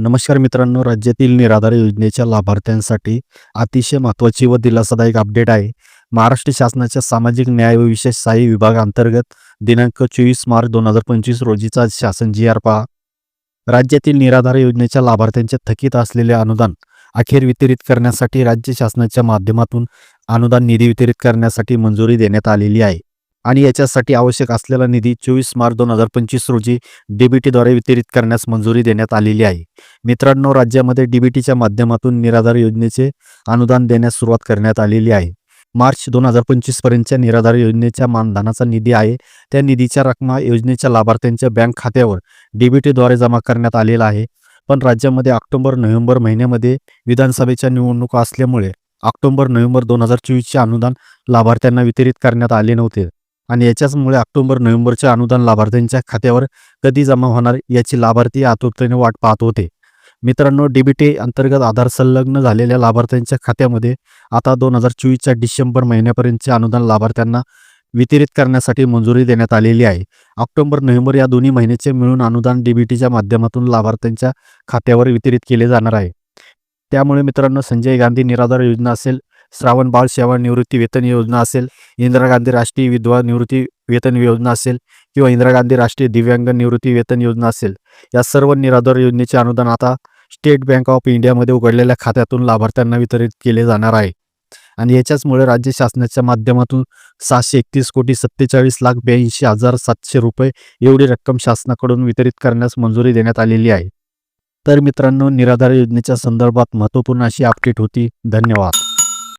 नमस्कार मित्रांनो राज्यातील निराधार योजनेच्या लाभार्थ्यांसाठी अतिशय महत्त्वाची व दिलासादायक अपडेट आहे. महाराष्ट्र शासनाच्या सामाजिक न्याय व विशेष सहाय्य विभागाअंतर्गत दिनांक चोवीस मार्च दोन हजार पंचवीस रोजीचा शासन जी आर पहा. राज्यातील निराधार योजनेच्या लाभार्थ्यांच्या थकीत असलेले अनुदान अखेर वितरित करण्यासाठी राज्य शासनाच्या माध्यमातून अनुदान निधी वितरित करण्यासाठी मंजुरी देण्यात आलेली आहे. आणि याच्यासाठी आवश्यक असलेला निधी चोवीस मार्च दोन हजार पंचवीस रोजी डीबीटीद्वारे वितरित करण्यास मंजुरी देण्यात आलेली आहे. मित्रांनो राज्यामध्ये डीबीटीच्या माध्यमातून निराधार योजनेचे अनुदान देण्यास सुरुवात करण्यात आलेली आहे. मार्च दोन हजार पंचवीस पर्यंतच्या निराधार योजनेच्या मानधनाचा निधी आहे. त्या निधीच्या रकमा योजनेच्या लाभार्थ्यांच्या बँक खात्यावर डीबीटीद्वारे जमा करण्यात आलेला आहे. पण राज्यामध्ये ऑक्टोबर नोव्हेंबर महिन्यामध्ये विधानसभेच्या निवडणुका असल्यामुळे ऑक्टोबर नोव्हेंबर दोन हजार चोवीसचे अनुदान लाभार्थ्यांना वितरित करण्यात आले नव्हते. आणि याच्याचमुळे ऑक्टोबर नोव्हेंबरचे अनुदान लाभार्थ्यांच्या खात्यावर कधी जमा होणार याची लाभार्थी आतुरतेने वाट पाहत होते. मित्रांनो डीबीटी अंतर्गत आधार संलग्न झालेल्या लाभार्थ्यांच्या खात्यामध्ये आता दोन हजार चोवीसच्या डिसेंबर महिन्यापर्यंतचे अनुदान लाभार्थ्यांना वितरित करण्यासाठी मंजुरी देण्यात आलेली आहे. ऑक्टोबर नोव्हेंबर या दोन्ही महिन्याचे मिळून अनुदान डीबीटीच्या माध्यमातून लाभार्थ्यांच्या खात्यावर वितरित केले जाणार आहे. त्यामुळे मित्रांनो संजय गांधी निराधार योजना असेल श्रावण बाळ सेवा निवृत्ती वेतन योजना असेल इंदिरा गांधी राष्ट्रीय विधवा निवृत्ती वेतन योजना असेल किंवा इंदिरा गांधी राष्ट्रीय दिव्यांग निवृत्ती वेतन योजना असेल या सर्व निराधार योजनेचे अनुदान आता स्टेट बँक ऑफ इंडियामध्ये उघडलेल्या खात्यातून लाभार्थ्यांना वितरित केले जाणार आहे. आणि याच्याचमुळे राज्य शासनाच्या माध्यमातून सहाशे एकतीस कोटी सत्तेचाळीस लाख ब्याऐंशी हजार सातशे रुपये एवढी रक्कम शासनाकडून वितरित करण्यास मंजुरी देण्यात आलेली आहे. तर मित्रांनो निराधार योजनेच्या संदर्भात महत्त्वपूर्ण अशी अपडेट होती. धन्यवाद.